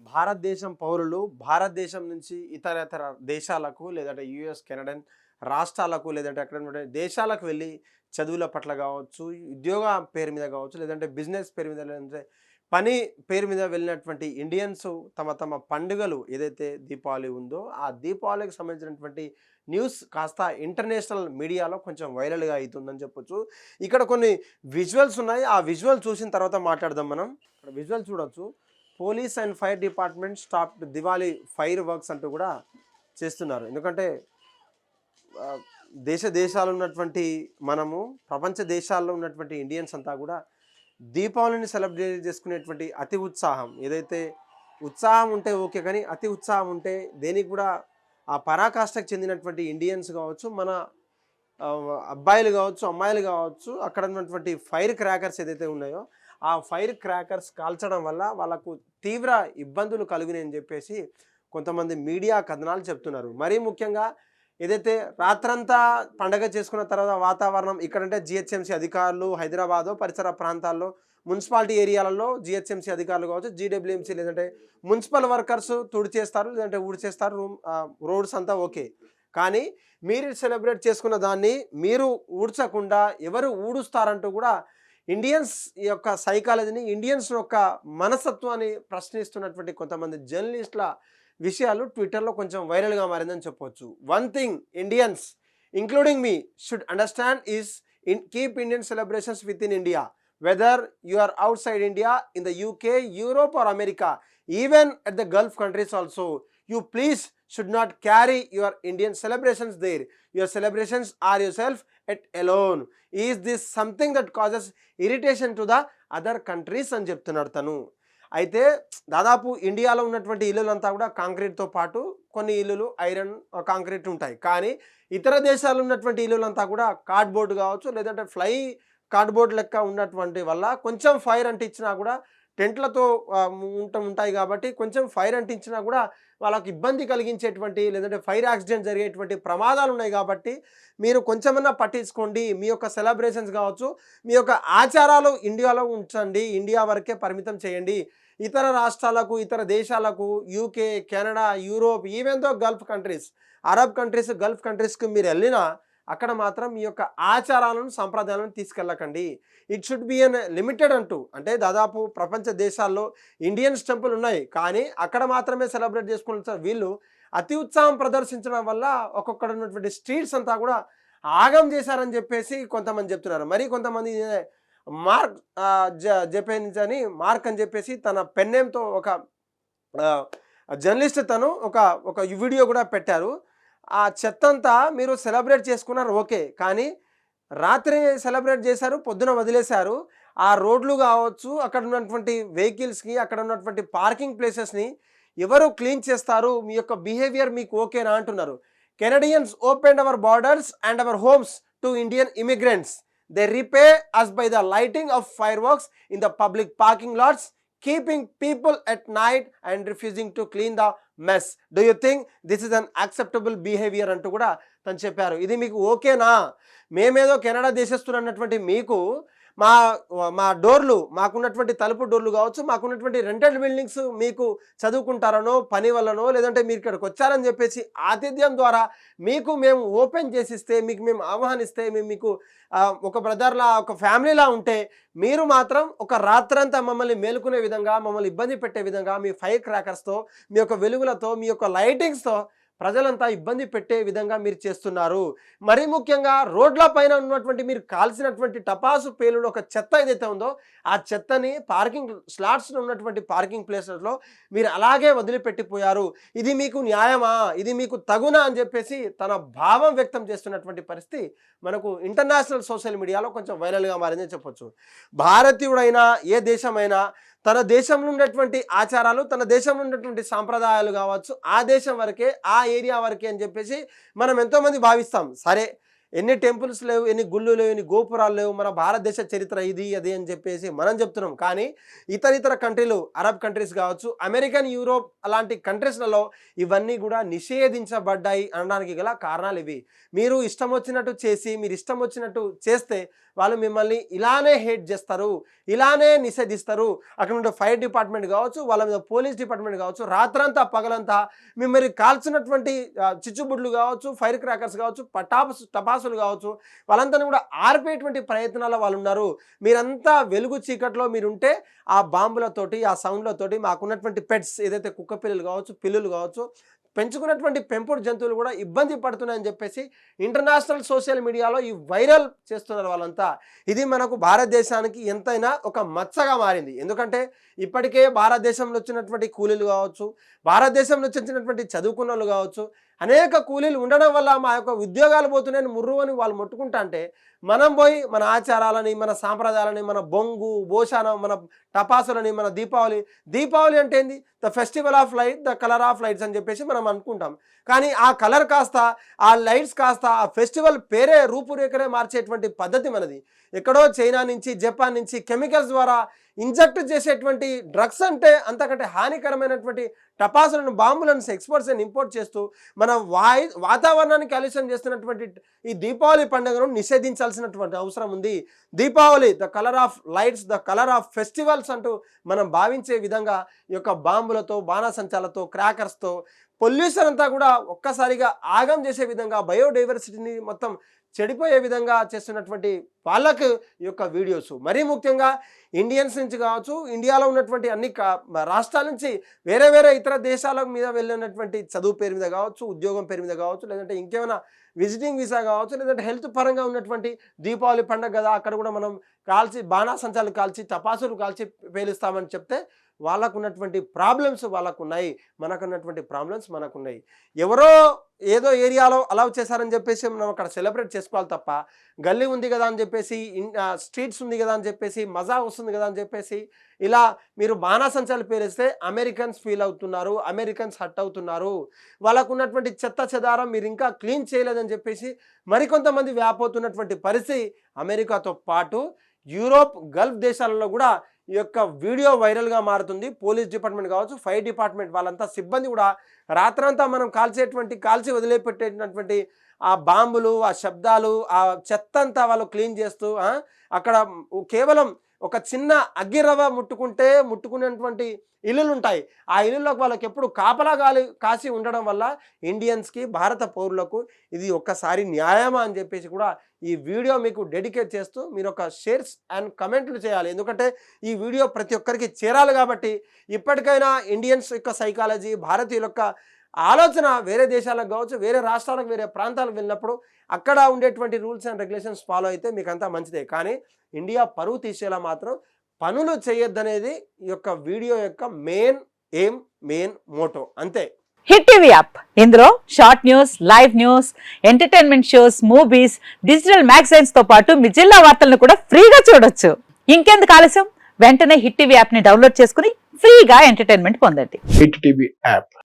భారతదేశం పౌరులు భారతదేశం నుంచి ఇతర ఇతర దేశాలకు లేదంటే యుఎస్ కెనడన్ రాష్ట్రాలకు లేదంటే అక్కడ దేశాలకు వెళ్ళి చదువుల పట్ల కావచ్చు ఉద్యోగ పేరు మీద కావచ్చు లేదంటే బిజినెస్ పేరు మీద లేదంటే పని పేరు మీద వెళ్ళినటువంటి ఇండియన్స్ తమ తమ పండుగలు ఏదైతే దీపావళి ఉందో ఆ దీపావళికి సంబంధించినటువంటి న్యూస్ కాస్త ఇంటర్నేషనల్ మీడియాలో కొంచెం వైరల్గా అవుతుందని చెప్పొచ్చు. ఇక్కడ కొన్ని విజువల్స్ ఉన్నాయి. ఆ విజువల్ చూసిన తర్వాత మాట్లాడదాం మనం. ఇక్కడ విజువల్ చూడొచ్చు. Police and fire department stop Diwali fireworks అంటూ కూడా చేస్తున్నారు. ఎందుకంటే దేశ దేశాలు ఉన్నటువంటి మనము ప్రపంచ దేశాల్లో ఉన్నటువంటి ఇండియన్స్ అంతా కూడా దీపావళిని సెలబ్రేట్ చేసుకునేటువంటి అతి ఉత్సాహం. ఏదైతే ఉత్సాహం ఉంటే ఓకే కానీ అతి ఉత్సాహం ఉంటే దేనికి కూడా ఆ పరాకాష్ఠకు చెందినటువంటి ఇండియన్స్ కావచ్చు మన అబ్బాయిలు కావచ్చు అమ్మాయిలు కావచ్చు అక్కడ ఉన్నటువంటి ఫైర్ క్రాకర్స్ ఏదైతే ఉన్నాయో ఆ ఫైర్ క్రాకర్స్ కాల్చడం వల్ల వాళ్ళకు తీవ్ర ఇబ్బందులు కలిగినాయని చెప్పేసి కొంతమంది మీడియా కథనాలు చెప్తున్నారు. మరీ ముఖ్యంగా ఏదైతే రాత్రంతా పండగ చేసుకున్న తర్వాత వాతావరణం ఇక్కడంటే జిహెచ్ఎంసీ అధికారులు హైదరాబాదు పరిసర ప్రాంతాల్లో మున్సిపాలిటీ ఏరియాలలో జిహెచ్ఎంసీ అధికారులు కావచ్చు జీడబ్ల్యూఎంసీ లేదంటే మున్సిపల్ వర్కర్స్ తుడిచేస్తారు లేదంటే ఊడ్చేస్తారు రూమ్ రోడ్స్ అంతా ఓకే. కానీ మీరు సెలబ్రేట్ చేసుకున్న దాన్ని మీరు ఊడ్చకుండా ఎవరు ఊడుస్తారంటూ కూడా ఇండియన్స్ యొక్క సైకాలజీని ఇండియన్స్ యొక్క మనస్తత్వాన్ని ప్రశ్నిస్తున్నటువంటి కొంతమంది జర్నలిస్టుల విషయాలు ట్విట్టర్లో కొంచెం వైరల్గా మారిందని చెప్పొచ్చు. One thing Indians including me should understand is in keep Indian celebrations within India whether you are outside India in the UK Europe or America even at the Gulf countries also you please should not carry your Indian celebrations there your celebrations are yourself at alone is this something that causes irritation to the other countries అని చెప్తున్నాడు తను. అయితే దాదాపు ఇండియాలో ఉన్నటువంటి ఇల్లులంతా కూడా కాంక్రీట్తో పాటు కొన్ని ఇల్లులు ఐరన్ కాంక్రీట్ ఉంటాయి. కానీ ఇతర దేశాలు ఉన్నటువంటి ఇల్లులంతా కూడా కార్డ్బోర్డ్ కావచ్చు లేదంటే ఫ్లై కార్డ్బోర్డ్ లెక్క ఉన్నటువంటి వల్ల కొంచెం ఫైర్ అంటించినా కూడా టెంట్లతో ఉంట ఉంటాయి కాబట్టి కొంచెం ఫైర్ అంటించినా కూడా వాళ్ళకి ఇబ్బంది కలిగించేటువంటి లేదంటే ఫైర్ యాక్సిడెంట్ జరిగేటువంటి ప్రమాదాలు ఉన్నాయి కాబట్టి మీరు కొంచెమన్నా పట్టించుకోండి. మీ యొక్క సెలబ్రేషన్స్ కావచ్చు మీ యొక్క ఆచారాలు ఇండియాలో ఉంచండి. ఇండియా వరకే పరిమితం చేయండి. ఇతర రాష్ట్రాలకు ఇతర దేశాలకు UK Canada Europe even though Gulf countries Arab countries Gulf కంట్రీస్కి మీరు వెళ్ళినా అక్కడ మాత్రం మీ యొక్క ఆచారాలను సంప్రదాయాలను తీసుకెళ్ళకండి. It should be unlimited అంటూ అంటే దాదాపు ప్రపంచ దేశాల్లో ఇండియన్స్ టెంపుల్ ఉన్నాయి. కానీ అక్కడ మాత్రమే సెలబ్రేట్ చేసుకుంటారు వీళ్ళు అతి ఉత్సాహం ప్రదర్శించడం వల్ల ఒక్కొక్కడ ఉన్నటువంటి స్ట్రీట్స్ అంతా కూడా ఆగం చేశారని చెప్పేసి కొంతమంది చెప్తున్నారు. మరి కొంతమంది మార్క్ జ జపేన్స్ అని మార్క్ అని చెప్పేసి తన పెన్నేమ్తో ఒక జర్నలిస్ట్ తను ఒక ఒక వీడియో కూడా పెట్టారు. ఆ చెత్తంతా మీరు సెలబ్రేట్ చేసుకున్నారు ఓకే. కానీ రాత్రి సెలబ్రేట్ చేశారు పొద్దున వదిలేశారు. ఆ రోడ్లు కావచ్చు అక్కడ ఉన్నటువంటి వెహికల్స్కి అక్కడ ఉన్నటువంటి పార్కింగ్ ప్లేసెస్ని ఎవరు క్లీన్ చేస్తారు మీ యొక్క బిహేవియర్ మీకు ఓకేనా అంటున్నారు. Canadians open our borders and our homes to Indian immigrants. They repay us by the lighting of fireworks in the public parking lots. Keeping people at night and refusing to clean the mess do you think this is unacceptable behaviour అంటూ కూడా తను చెప్పారు. ఇది మీకు ఓకేనా మేమేదో Canada దేశస్తున్నటువంటి మీకు మా మా డోర్లు మాకున్నటువంటి తలుపు డోర్లు కావచ్చు మాకున్నటువంటి రెంటెడ్ బిల్డింగ్స్ మీకు చదువుకుంటారనో పని వల్లనో లేదంటే మీరు ఇక్కడికి వచ్చారని చెప్పేసి ఆతిథ్యం ద్వారా మీకు మేము ఓపెన్ చేసిస్తే మీకు మేము ఆహ్వానిస్తే మేము మీకు ఒక బ్రదర్లా ఒక ఫ్యామిలీలా ఉంటే మీరు మాత్రం ఒక రాత్రంతా మమ్మల్ని మేలుకునే విధంగా మమ్మల్ని ఇబ్బంది పెట్టే విధంగా మీ ఫైర్ క్రాకర్స్తో మీ యొక్క వెలుగులతో మీ యొక్క లైటింగ్స్తో ప్రజలంతా ఇబ్బంది పెట్టే విధంగా మీరు చేస్తున్నారు. మరీ ముఖ్యంగా రోడ్ల పైన ఉన్నటువంటి మీరు కాల్సినటువంటి టపాసు పేలుడు ఒక చెత్త ఏదైతే ఉందో ఆ చెత్తని పార్కింగ్ స్లాట్స్లో ఉన్నటువంటి పార్కింగ్ ప్లేసెస్లో మీరు అలాగే వదిలిపెట్టిపోయారు. ఇది మీకు న్యాయమా? ఇది మీకు తగునా? అని చెప్పేసి తన భావం వ్యక్తం చేస్తున్నటువంటి పరిస్థితి మనకు ఇంటర్నేషనల్ సోషల్ మీడియాలో కొంచెం వైరల్గా మారిందని చెప్పొచ్చు. భారతీయుడైనా ఏ దేశమైనా తన దేశంలో ఉన్నటువంటి ఆచారాలు తన దేశంలో ఉన్నటువంటి సాంప్రదాయాలు కావచ్చు ఆ దేశం వరకే ఆ ఏరియా వరకే అని చెప్పేసి మనం ఎంతోమంది భావిస్తాం. సరే ఎన్ని టెంపుల్స్ లేవు ఎన్ని గుళ్ళు లేవు ఎన్ని గోపురాలు లేవు మన భారతదేశ చరిత్ర ఇది అది అని చెప్పేసి మనం చెప్తున్నాం. కానీ ఇతర ఇతర కంట్రీలు అరబ్ కంట్రీస్ కావచ్చు అమెరికన్ యూరోప్ అలాంటి కంట్రీస్లలో ఇవన్నీ కూడా నిషేధించబడ్డాయి అనడానికి గల కారణాలు ఇవి. మీరు ఇష్టం వచ్చినట్టు చేసి మీరు ఇష్టం వచ్చినట్టు చేస్తే వాళ్ళు మిమ్మల్ని ఇలానే హేట్ చేస్తారు ఇలానే నిషేధిస్తారు. అక్కడ ఉండే ఫైర్ డిపార్ట్మెంట్ కావచ్చు వాళ్ళ మీద పోలీస్ డిపార్ట్మెంట్ కావచ్చు రాత్రంతా పగలంతా మిమ్మల్ని కాల్చినటువంటి చిచ్చుబుడ్లు కావచ్చు ఫైర్ క్రాకర్స్ కావచ్చు పటాపస్ విశ్వాసులు కావచ్చు వాళ్ళంతా కూడా ఆర్పేటువంటి ప్రయత్నాల వాళ్ళు ఉన్నారు. మీరంతా వెలుగు చీకట్లో మీరుంటే ఆ బాంబులతోటి ఆ సౌండ్లతోటి మాకున్నటువంటి పెట్స్ ఏదైతే కుక్క పిల్లలు కావచ్చు పిల్లులు కావచ్చు పెంచుకున్నటువంటి పెంపుడు జంతువులు కూడా ఇబ్బంది పడుతున్నాయని చెప్పేసి ఇంటర్నేషనల్ సోషల్ మీడియాలో ఈ వైరల్ చేస్తున్నారు వాళ్ళంతా. ఇది మనకు భారతదేశానికి ఎంతైనా ఒక మచ్చగా మారింది. ఎందుకంటే ఇప్పటికే భారతదేశంలో వచ్చినటువంటి కూలీలు కావచ్చు భారతదేశంలో వచ్చినటువంటి చదువుకున్న వాళ్ళు కావచ్చు అనేక కూలీలు ఉండడం వల్ల మా యొక్క ఉద్యోగాలు పోతున్నాయని ముర్రు అని వాళ్ళు ముట్టుకుంటా అంటే మనం పోయి మన ఆచారాలని మన సాంప్రదాయాలని మన బొంగు భోషానం మన టపాసులని మన దీపావళి దీపావళి అంటే ఏంది? The festival of light the colour of lights అని చెప్పేసి మనం అనుకుంటాం. కానీ ఆ కలర్ కాస్త ఆ లైట్స్ కాస్త ఆ ఫెస్టివల్ పేరే రూపురేఖరే మార్చేటువంటి పద్ధతి మనది. ఎక్కడో చైనా నుంచి జపాన్ నుంచి కెమికల్స్ ద్వారా ఇంజెక్ట్ చేసేటువంటి డ్రగ్స్ అంటే అంతకంటే హానికరమైనటువంటి టపాసులను బాంబులను ఎక్స్పోర్ట్స్ అని ఇంపోర్ట్ చేస్తూ మన వాయు వాతావరణాన్ని కాలుష్యం చేస్తున్నటువంటి ఈ దీపావళి పండుగను నిషేధించాల్సినటువంటి అవసరం ఉంది. Deepavali the colour of lights the colour of festivals అంటూ మనం భావించే విధంగా ఈ యొక్క బాంబులతో బాణాసంచాలతో క్రాకర్స్తో పొల్యూషన్ అంతా కూడా ఒక్కసారిగా ఆగం చేసే విధంగా బయోడైవర్సిటీని మొత్తం చెడిపోయే విధంగా చేస్తున్నటువంటి వాళ్ళకు ఈ యొక్క వీడియోస్. మరీ ముఖ్యంగా ఇండియన్స్ నుంచి కావచ్చు ఇండియాలో ఉన్నటువంటి అన్ని రాష్ట్రాల నుంచి వేరే వేరే ఇతర దేశాల మీద వెళ్ళినటువంటి చదువు పేరు మీద కావచ్చు ఉద్యోగం పేరు మీద కావచ్చు లేదంటే ఇంకేమైనా విజిటింగ్ వీసా కావచ్చు లేదంటే హెల్త్ పరంగా ఉన్నటువంటి దీపావళి పండుగ కదా అక్కడ కూడా మనం కాల్చి బాణాసంచాలు కాల్చి తపాసులు కాల్చి పేలుస్తామని చెప్తే వాళ్ళకు ఉన్నటువంటి ప్రాబ్లమ్స్ వాళ్ళకు ఉన్నాయి మనకు ఉన్నటువంటి ప్రాబ్లమ్స్ మనకు ఉన్నాయి ఎవరో ఏదో ఏరియాలో అలౌ చేశారని చెప్పేసి మనం అక్కడ సెలబ్రేట్ చేసుకోవాలి తప్ప గల్లీ ఉంది కదా అని చెప్పేసి స్ట్రీట్స్ ఉంది కదా అని చెప్పేసి మజా వస్తుంది కదా అని చెప్పేసి ఇలా మీరు బాణాసంచాలు పేరిస్తే అమెరికన్స్ ఫీల్ అవుతున్నారు అమెరికన్స్ హట్ అవుతున్నారు. వాళ్ళకు ఉన్నటువంటి చెత్త చెదారం మీరు ఇంకా క్లీన్ చేయలేదని చెప్పేసి మరికొంతమంది వ్యాపోతున్నటువంటి పరిస్థితి అమెరికాతో పాటు యూరోప్ గల్ఫ్ దేశాలలో కూడా ఈ యొక్క వీడియో వైరల్గా మారుతుంది. పోలీస్ డిపార్ట్మెంట్ కావచ్చు ఫైర్ డిపార్ట్మెంట్ వాళ్ళంతా సిబ్బంది కూడా రాత్రంతా మనం కాల్చేటువంటి కాల్చి వదిలేపెట్టేటటువంటి ఆ బాంబులు ఆ శబ్దాలు ఆ చెత్త అంతా వాళ్ళు క్లీన్ చేస్తూ అక్కడ కేవలం ఒక చిన్న అగ్గిరవ ముట్టుకుంటే ముట్టుకునేటువంటి ఇల్లులు ఉంటాయి ఆ ఇల్లులకు వాళ్ళకి ఎప్పుడు కాపలా గాలి కాసి ఉండడం వల్ల ఇండియన్స్కి భారత పౌరులకు ఇది ఒక్కసారి న్యాయమా అని చెప్పేసి కూడా ఈ వీడియో మీకు డెడికేట్ చేస్తూ మీరు ఒక షేర్స్ అండ్ కమెంట్లు చేయాలి. ఎందుకంటే ఈ వీడియో ప్రతి ఒక్కరికి చేరాలి కాబట్టి ఇప్పటికైనా ఇండియన్స్ యొక్క సైకాలజీ భారతీయుల యొక్క ఆలోచన వేరే దేశాలకు కావచ్చు వేరే రాష్ట్రాలకు వేరే ప్రాంతాలకు వెళ్ళినప్పుడు అక్కడ ఉండేటువంటి రూల్స్ అండ్ రెగ్యులేషన్స్ ఫాలో అయితే మీకు అంతా మంచిదే. కానీ ఇండియా పరువు తీసేలా మాత్రం పనులు చేయొద్దనేది ఈ యొక్క వీడియో యొక్క మెయిన్ ఎయిమ్ మెయిన్ మోటో. అంతే. Hit TV app. ఇందులో short news live news entertainment shows movies digital మ్యాగజైన్స్తో పాటు మీ జిల్లా వార్తలను కూడా ఫ్రీగా చూడొచ్చు. ఇంకెందుకు ఆలస్యం? వెంటనే హిట్ టీవీ యాప్ని డౌన్లోడ్ చేసుకుని ఫ్రీగా ఎంటర్టైన్మెంట్ పొందండి. Hit TV app.